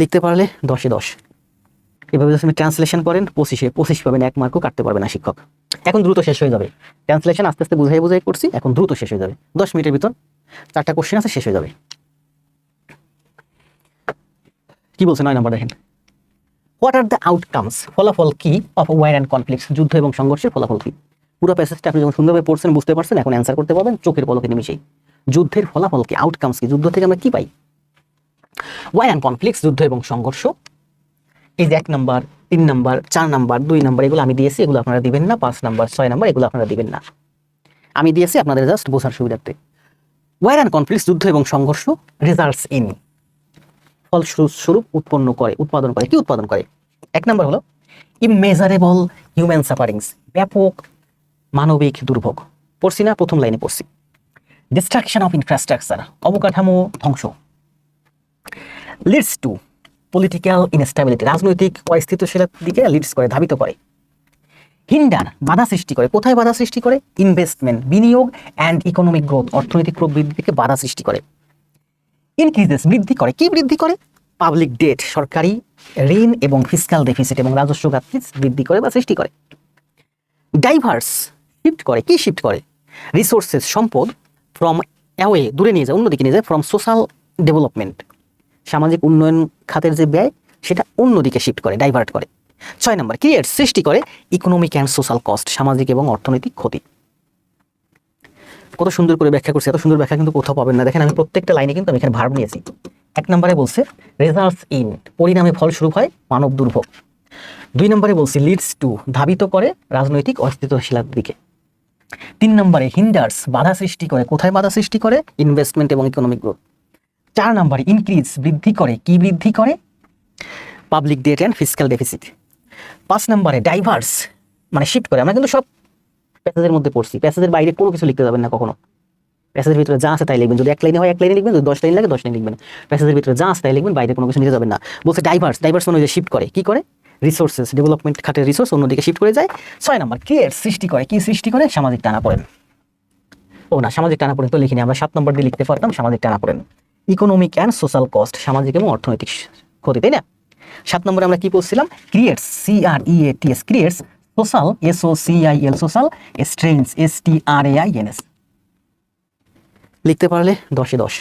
লিখতে পারলে দশে দশ। এভাবে যদি আপনি ট্রান্সলেশন করেন, পঁচিশে পঁচিশ পাবেন, এক মার্কও কাটতে পারবে না শিক্ষক। এখন দ্রুত শেষ হয়ে যাবে। ট্রান্সলেশন আস্তে আস্তে বুঝাই বুঝাই করছি, এখন দ্রুত শেষ হয়ে যাবে। দশ মিনিটের ভিতর চারটা কোশ্চেন আছে, শেষ হয়ে যাবে। কি বলছে? নয় নম্বর দেখেন। হোয়াট আর দ্য আউটকামস ফলাফল কি? অফ ওয়ার অ্যান্ড কনফ্লিক্টস যুদ্ধ এবং সংঘর্ষের ফলাফল কি? পুরো প্যাসেজটা আপনি যখন সুন্দরভাবে পড়ছেন, বুঝতে পারছেন, এখন অ্যান্সার করতে পারবেন, চোখের পলকে নিমিশেই যুদ্ধের ফলাফল কি? আউটকামস কি? যুদ্ধ থেকে আমরা কি পাই? ওয়ার অ্যান্ড কনফ্লিক্টস যুদ্ধ এবং সংঘর্ষ। এই যে এক নাম্বার, তিন নাম্বার, চার নাম্বার, দুই নাম্বার, এগুলো আমি দিয়েছি, এগুলো আপনারা দিবেন না। পাঁচ নাম্বার, ছয় নাম্বার, এগুলো আপনারা দিবেন না। আমি দিয়েছি আপনাদের জাস্ট বোঝার সুবিধার্থে। ওয়ার অ্যান্ড কনফ্লিক্টস যুদ্ধ এবং সংঘর্ষ রেজাল্টস ইন ফলস্বরূপ উৎপন্ন করে, উৎপাদন করে, কি উৎপাদন করে? এক নম্বর হলো ইমেজারেবল হিউম্যান সাফারিংস ব্যাপক মানবিক দুর্ভোগ। পড়ছি না, প্রথম লাইনে পড়ছি। ডিস্ট্রাকশন অফ ইনফ্রাস্ট্রাকচার অবকাঠামো ধ্বংস। লিডস টু পলিটিক্যাল ইনস্টেবিলিটি, রাজনৈতিক অস্থিতিশীলের দিকে লিডস করে, ধাবিত করে। হিন্ডার বাধা সৃষ্টি করে, কোথায় বাধা সৃষ্টি করে? ইনভেস্টমেন্ট, বিনিয়োগ অ্যান্ড ইকোনমিক গ্রোথ অর্থনৈতিক প্রবৃদ্ধিকে বাধা সৃষ্টি করে। ইনক্রিজেস বৃদ্ধি করে, কি বৃদ্ধি করে? পাবলিক ডেট, সরকারি ঋণ এবং ফিসকাল ডেফিসিট এবং রাজস্ব ঘাটতি বৃদ্ধি করে বা সৃষ্টি করে। ডাইভার্স শিফট করে, কি শিফট করে? রিসোর্সেস, সম্পদ ফ্রম অ্যাওয়ে দূরে নিয়ে যায়, অন্যদিকে নিয়ে যায় ফ্রম সোশ্যাল ডেভেলপমেন্ট সামাজিক উন্নয়ন খাতের যে ব্যয়, সেটা অন্যদিকে শিফট করে ডাইভার্ট করে। ছয় নম্বর ক্রিয়েট সৃষ্টি করে ইকোনমিক অ্যান্ড সোশ্যাল কস্ট সামাজিক এবং অর্থনৈতিক ক্ষতি। কত সুন্দর করে ব্যাখ্যা করছি, এত সুন্দর ব্যাখ্যা কিন্তু কোথাও পাবেন না। দেখেন, আমি প্রত্যেকটা লাইনে কিন্তু আমি এখানে ভার্ব নিয়েছি। এক নম্বরে বলছে রেজাল্টস ইন পরিণামে ফলস্বরূপ হয়, মানব দুর্ভোগ। দুই নম্বরে বলছি লিডস টু ধাবিত করে রাজনৈতিক অস্তিত্বশীলার দিকে। তিন নম্বরে হিন্ডার্স বাধা সৃষ্টি করে, কোথায় বাধা সৃষ্টি করে? ইনভেস্টমেন্ট এবং ইকোনমিক গ্রোথ চার নম্বরে ইনক্রিজ বৃদ্ধি করে, কি বৃদ্ধি করে? Public debt and physical deficit পাঁচ নম্বরে ডাইভার্স মানে শিফট করে। আমরা কিন্তু সব প্যাসেজের মধ্যে পড়ছি। প্যাসেজের বাইরে কোনো কিছু লিখতে যাবেন না কখনো। প্যাসেজের ভিতরে যা আছে তাই লিখবেন। যদি এক লাইনে হয়, এক লাইনে লিখবেন। যদি দশ লাইন লাগে, দশ লাইন লিখবেন। প্যাসেজের ভিতরে যা আছে তাই লিখবেন। বাইরে কোনো কিছু নিতে যাবেন না। বলছে ডাইভার্স ডাইভার্স মানে শিফট করে। কি করে? রিসোর্সেস ডেভেলপমেন্ট খাটের রিসোর্স অন্যদিকে শিফট করে যায়। ছয় নম্বর ক্রিয়েট সৃষ্টি করে। কি সৃষ্টি করে? সামাজিক টানা পড়েন ও না, সামাজিক টানা পড়েন তো লিখিনি। আমরা সাত নম্বর দিয়ে লিখতে পারতাম, সামাজিক টানা পড়েন ইকোনমিক অ্যান্ড সোশ্যাল কস্ট সামাজিক এবং অর্থনৈতিক ক্ষতি, তাই না? সাত নম্বরে আমরা কি বলছিলাম creates C R E A T S creates social S O C I L social strains S T R A I N S লিখতে পারলে দশে দশ।